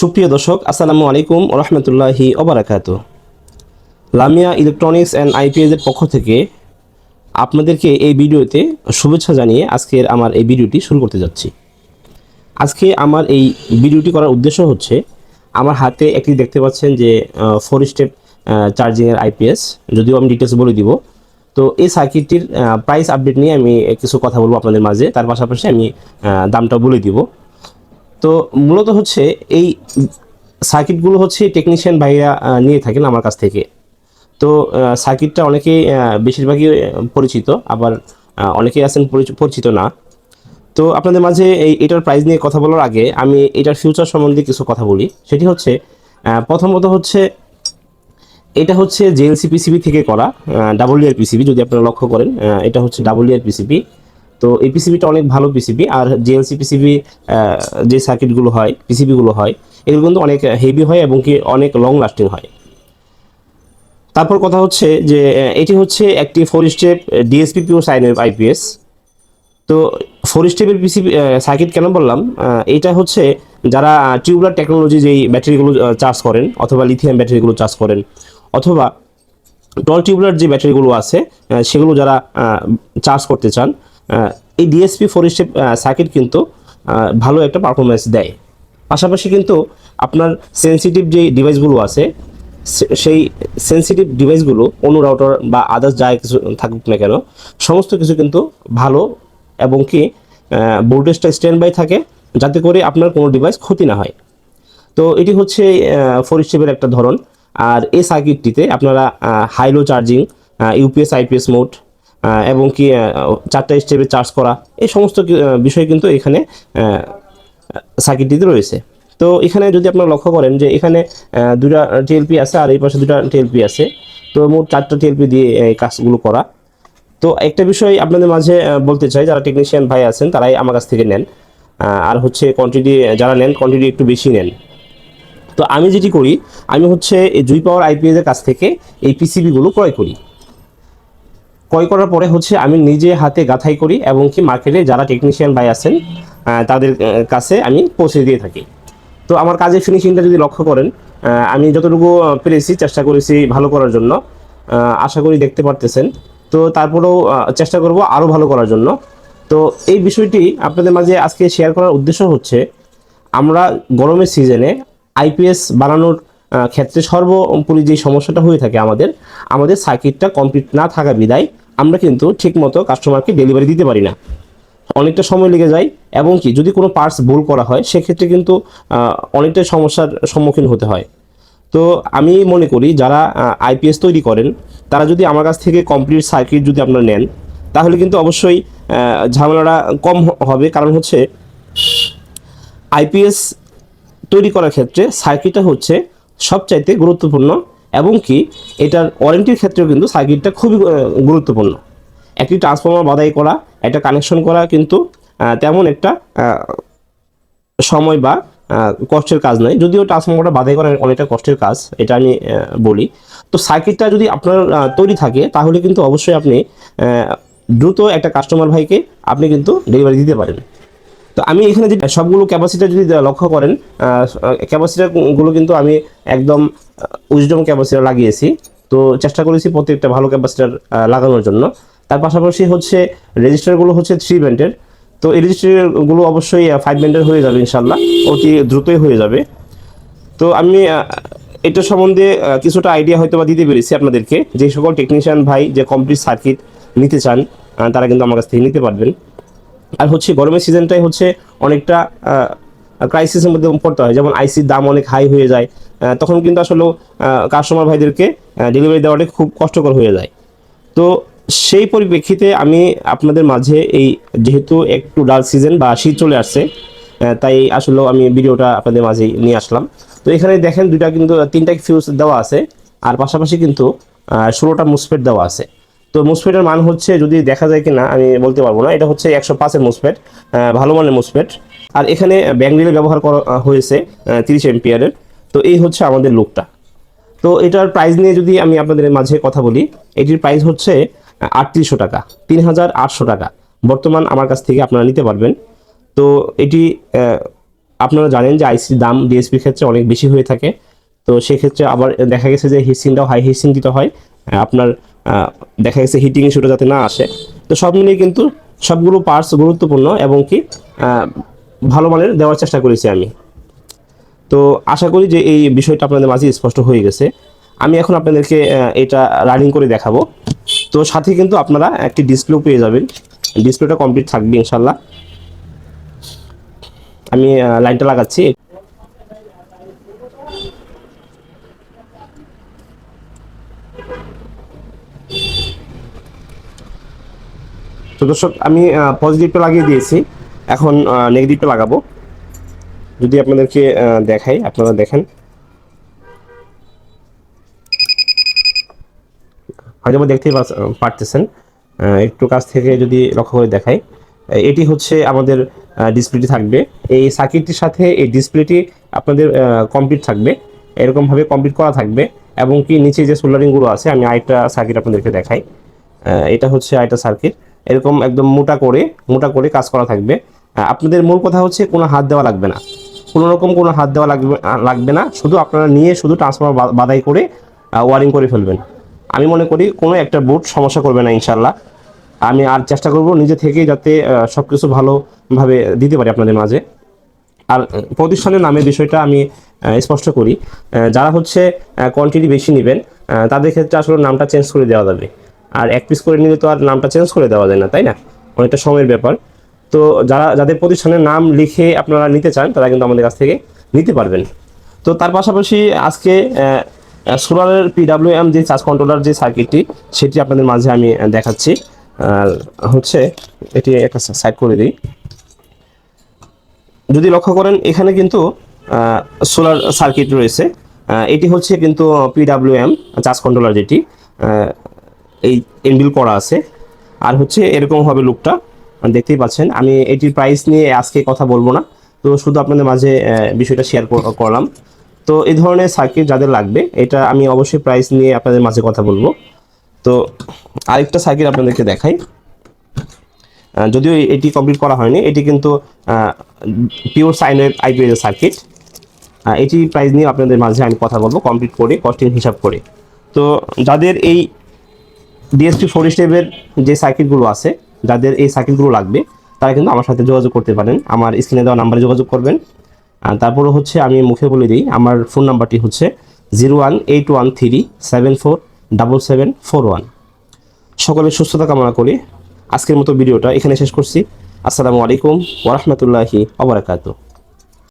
সুপ্রিয় দর্শক, আসসালামু আলাইকুম রহমতুল্লাহি ওবরাকাত লামিয়া ইলেকট্রনিক্স অ্যান্ড আইপিএস এর পক্ষ থেকে আপনাদেরকে এই ভিডিওতে শুভেচ্ছা জানিয়ে আজকের আমার এই ভিডিওটি শুরু করতে যাচ্ছি। আজকে আমার এই ভিডিওটি করার উদ্দেশ্য হচ্ছে, আমার হাতে একটি দেখতে পাচ্ছেন যে ফোর স্টেপ চার্জিংয়ের আইপিএস, যদিও আমি ডিটেলস বলে দিব। তো এই সার্কিটটির প্রাইস আপডেট নিয়ে আমি কিছু কথা বলব আপনাদের মাঝে, তার পাশাপাশি আমি দামটা বলে দিব। তো মূলত হচ্ছে এই সার্কিটগুলো হচ্ছে টেকনিশিয়ান ভাইরা নিয়ে থাকেন আমার কাছ থেকে। তো সার্কিটটা অনেকেই আহ, বেশিরভাগই পরিচিত আবার অনেকেই আছেন পরিচ- পরিচিত না। তো আপনাদের মাঝে এই এটার প্রাইস নিয়ে কথা বলার আগে আমি এটার ফিউচার সম্বন্ধে কিছু কথা বলি। সেটি হচ্ছে প্রথমত হচ্ছে এটা হচ্ছে জেএলসি পিসিবি থেকে করা ডাবল ইয়ার পিসিবি যদি আপনারা লক্ষ্য করেন এটা হচ্ছে ডাবল ইয়ার পিসিবি তো এই পিসিবিটা অনেক ভালো পিসিবি আর জেএলসি পিসিবি যে সার্কিটগুলো হয় পিসিবিগুলো হয়, এগুলো কিন্তু অনেক হেভি হয় এবং কি অনেক লং লাস্টিং হয়। তারপর কথা হচ্ছে যে এটি হচ্ছে একটি four step DSP pure sine IPS তো ফোর স্টেপের পিসিবি সার্কিট কেন বললাম? এটা হচ্ছে যারা টিউবলার টেকনোলজি যেই ব্যাটারিগুলো চার্জ করেন, অথবা লিথিয়াম ব্যাটারিগুলো চার্জ করেন, অথবা টল টিউবলার যে ব্যাটারিগুলো আছে সেগুলো যারা চার্জ করতে চান এই ডিএসপি ফোর স্টেপ সার্কিট কিন্তু ভালো একটা পারফরমেন্স দেয়। পাশাপাশি কিন্তু আপনার সেন্সিটিভ যে ডিভাইসগুলো আছে সেই সেন্সিটিভ ডিভাইসগুলো অনু রাউটার বা আদার্স যা কিছু থাকুক না কেন, সমস্ত কিছু কিন্তু ভালো এবং কি ভোল্টেজটা স্ট্যান্ড বাই থাকে, যাতে করে আপনার কোনো ডিভাইস ক্ষতি না হয়। তো এটি হচ্ছে ফোর স্টেপের একটা ধরন। আর এই সার্কিটটিতে আপনারা high low charging UPS IPS mode এবং কি চারটা স্টেপে চার্জ করা, এই সমস্ত বিষয় কিন্তু এখানে সার্কিটটিতে রয়েছে। তো এখানে যদি আপনারা লক্ষ্য করেন যে এখানে দুটা টিএলপি আছে আর এই পাশে দুটা টিএলপি আছে। তো মোট চারটা টিএলপি দিয়ে এই কাজগুলো করা। তো একটা বিষয় আপনাদের মাঝে বলতে চাই, যারা টেকনিশিয়ান ভাই আছেন, তারাই আমার কাছ থেকে নেন। আর হচ্ছে কোয়ান্টিটি যারা নেন কোয়ান্টিটি একটু বেশি নেন। তো আমি যেটি করি, আমি হচ্ছে জুই পাওয়ার আইপিএস এর কাছ থেকে এই পিসিবিগুলো ক্রয় করি। ক্রয় করার পরে হচ্ছে আমি নিজে হাতে গাঁথাই করি এবং কি মার্কেটে যারা টেকনিশিয়ান ভাই আছেন তাদের কাছে আমি পৌঁছে দিয়ে থাকি। তো আমার কাজের ফিনিশিংটা যদি লক্ষ্য করেন আমি যতটুকু পেরেছি চেষ্টা করেছি ভালো করার জন্য আশা করি দেখতে পারতেছেন। তো তারপরেও চেষ্টা করব আরও ভালো করার জন্য। তো এই বিষয়টি আপনাদের মাঝে আজকে শেয়ার করার উদ্দেশ্য হচ্ছে, আমরা গরমের সিজনে আইপিএস বানানোর ক্ষেত্রে সর্বোপরি যে সমস্যাটা হয়ে থাকে আমাদের আমাদের সার্কিটটা কমপ্লিট না থাকা বিদায় আমরা কিন্তু ঠিকমতো কাস্টমারকে ডেলিভারি দিতে পারি না। অনেকটা সময় লেগে যায় এবং কি যদি কোনো পার্টস ভুল করা হয় সেক্ষেত্রে কিন্তু আহ, অনেকটা সমস্যার সম্মুখীন হতে হয়। তো আমি মনে করি যারা আইপিএস তৈরি করেন তারা যদি আমার কাছ থেকে কমপ্লিট সার্কিট যদি আপনারা নেন তাহলে কিন্তু অবশ্যই ঝামেলাটা কম হবে। কারণ হচ্ছে আইপিএস তৈরি করার ক্ষেত্রে সার্কিটটা হচ্ছে সবচাইতে গুরুত্বপূর্ণ এবং কি এটার ওয়ারেন্টির ক্ষেত্রেও কিন্তু সার্কিটটা খুবই গুরুত্বপূর্ণ। একটি ট্রান্সফর্মার বাদাই করা, একটা কানেকশন করা কিন্তু তেমন একটা সময় বা কষ্টের কাজ নয়। যদিও ট্রান্সফর্মারটা বাধাই করা অনেকটা কষ্টের কাজ, এটা আমি বলি। তো সার্কিটটা যদি আপনার তৈরি থাকে, তাহলে কিন্তু অবশ্যই আপনি দ্রুত একটা কাস্টমার ভাইকে আপনি কিন্তু ডেলিভারি দিতে পারেন। তো আমি এখানে যে সবগুলো ক্যাপাসিটার যদি লক্ষ্য করেন ক্যাপাসিটারগুলো কিন্তু আমি একদম উইজডম ক্যাপাসিটার লাগিয়েছি। তো চেষ্টা করেছি প্রত্যেকটা ভালো ক্যাপাসিটার লাগানোর জন্য। তার পাশাপাশি হচ্ছে রেজিস্টারগুলো হচ্ছে থ্রি ব্যান্ডের তো এই রেজিস্টারগুলো অবশ্যই ফাইভ ব্যান্ডের হয়ে যাবে ইনশাল্লাহ। অতি দ্রুতই হয়ে যাবে। তো আমি এটা সম্বন্ধে কিছুটা আইডিয়া হয়তো বা দিতে পেরেছি আপনাদেরকে। যে সকল টেকনিশিয়ান ভাই যে কমপ্লিট সার্কিট নিতে চান তারা কিন্তু আমার কাছ থেকে নিতে পারবেন। আর হচ্ছে গরমের সিজনটাই হচ্ছে অনেকটা ক্রাইসিসের মধ্যে পড়তে হয়। যেমন আইসির দাম অনেক হাই হয়ে যায় তখন কিন্তু আসলে কাস্টমার ভাইদেরকে ডেলিভারি দেওয়াটা খুব কষ্টকর হয়ে যায়। তো সেই পরিপ্রেক্ষিতে আমি আপনাদের মাঝে এই যেহেতু একটু ডাল সিজন বা শীত চলে আসছে তাই আসলে আমি ভিডিওটা আপনাদের মাঝে নিয়ে আসলাম। তো এখানে দেখেন দুইটা কিন্তু, তিনটা ফিউজ দেওয়া আছে, আর পাশাপাশি কিন্তু ষোলোটা মুসপেট দেওয়া আছে। তো মুসপেটের মান হচ্ছে যদি দেখা যায় কিনা, আমি বলতে পারব না। এটা হচ্ছে একশো পাঁচের মুসপেট ভালো মানের মুসপেট আর এখানে ব্যাংরিল ব্যবহার করা হয়েছে তিরিশ এম্পিয়ারের তো এই হচ্ছে আমাদের লুকটা। তো এটার প্রাইস নিয়ে যদি আমি আপনাদের মাঝে কথা বলি, এটির প্রাইস হচ্ছে আটত্রিশশো টাকা, তিন হাজার আটশো টাকা। বর্তমান আমার কাছ থেকে আপনারা নিতে পারবেন। তো এটি আপনারা জানেন যে আইসির দাম ডিএসপির ক্ষেত্রে অনেক বেশি হয়ে থাকে। তো সেক্ষেত্রে আবার দেখা গেছে যে হিসিনটাও হাই হিসিন দিতে হয়। আপনার দেখা গেছে হিটিং ইস্যুটা যাতে না আসে। তো সব মিলিয়ে কিন্তু সবগুলো পার্টস গুরুত্বপূর্ণ এবং কি ভালো মানের দেওয়ার চেষ্টা করেছি আমি। তো আশা করি যে এই বিষয়টা আপনাদের মাঝে স্পষ্ট হয়ে গেছে। আমি এখন আপনাদেরকে এটা রানিং করে দেখাবো। তো সাথে কিন্তু আপনারা একটি ডিসপ্লেও পেয়ে যাবেন। ডিসপ্লেটা কমপ্লিট থাকবে ইনশাল্লাহ। আমি লাইনটা লাগাচ্ছি। তো দর্শক, আমি পজিটিভটা লাগিয়ে দিয়েছি। এখন নেগেটিভটা লাগাবো। যদি আপনাদেরকে দেখাই, আপনারা দেখেন। হয়তো দেখতেই পারতেছেন। একটু কাছ থেকে যদি লক্ষ্য করে দেখাই এটি হচ্ছে আমাদের ডিসপ্লেটি থাকবে। এই সার্কিটটির সাথে এই ডিসপ্লেটি আপনাদের কমপ্লিট থাকবে। এরকমভাবে কমপ্লিট করা থাকবে। এবং কি নিচে যে সোল্ডারিংগুলো আছে, আমি আরেকটা সার্কিট আপনাদেরকে দেখাই। এটা হচ্ছে আরেকটা সার্কিট এরকম একদম মোটা করে মোটা করে কাজ করা থাকবে। আপনাদের মূল কথা হচ্ছে কোনো হাত দেওয়া লাগবে না। কোনো রকম কোনো হাত দেওয়া লাগবে লাগবে না। শুধু আপনারা নিয়ে শুধু ট্রান্সফর্মার বাদাই করে ওয়ারিং করে ফেলবেন। আমি মনে করি কোনো একটা বুট সমস্যা করবে না ইনশাল্লাহ আমি আর চেষ্টা করব নিজে থেকেই যাতে সব কিছু ভালোভাবে দিতে পারি আপনাদের মাঝে। আর প্রতিষ্ঠানের নামের বিষয়টা আমি স্পষ্ট করি। যারা হচ্ছে কোয়ান্টিটি বেশি নেবেন তাদের ক্ষেত্রে আসলে নামটা চেঞ্জ করে দেওয়া যাবে। আর এক পিস করে নিলে তো আর নামটা চেঞ্জ করে দেওয়া যায় না, তাই না? অনেকটা সময়ের ব্যাপার। তো যারা, যাদের প্রতিষ্ঠানের নাম লিখে আপনারা নিতে চান, তারা কিন্তু আমাদের কাছ থেকে নিতে পারবেন। তো তার পাশাপাশি আজকে সোলারের পিডাব্লিউ এম যে চার্জ কন্ট্রোলার যে সার্কিটটি সেটি আপনাদের মাঝে আমি দেখাচ্ছি। আর হচ্ছে, এটি একটা সাইড করে দিই। যদি লক্ষ্য করেন, এখানে কিন্তু সোলার সার্কিট রয়েছে। এটি হচ্ছে কিন্তু পিডাব্লিউ এম চার্জ কন্ট্রোলার যেটি। এই ইনবিল করা আছে। আর হচ্ছে এরকম হবে লুকটা দেখতেই পাচ্ছেন, আমি এটির প্রাইস নিয়ে আজকে কথা বলব না। তো শুধু আপনাদের মাঝে বিষয়টা শেয়ার করলাম। তো এই ধরনের সার্কিট যাদের লাগবে, এটা আমি অবশ্যই প্রাইস নিয়ে আপনাদের মাঝে কথা বলব। তো আরেকটা সার্কিট আপনাদেরকে দেখাই। যদিও এটি কমপ্লিট করা হয়নি, এটি কিন্তু pure sine wave IPS circuit এটি প্রাইস নিয়ে আপনাদের মাঝে আমি কথা বলব কমপ্লিট করে কস্টিং হিসাব করে। তো যাদের এই ডিএসপি ফোর স্টেপের যে সার্কিটগুলো আছে, যাদের এই সার্কিটগুলো লাগবে, তারা কিন্তু আমার সাথে যোগাযোগ করতে পারেন। আমার স্ক্রিনে দেওয়া নাম্বারে যোগাযোগ করবেন। তারপরে হচ্ছে আমি মুখে বলে দিই, আমার ফোন নাম্বারটি হচ্ছে zero one eight one three seven four double seven four one সকলের সুস্থতা কামনা করি আজকের মতো ভিডিওটা এখানে শেষ করছি। আসসালামু আলাইকুম ওরহমতুল্লাহি অবরাকাতু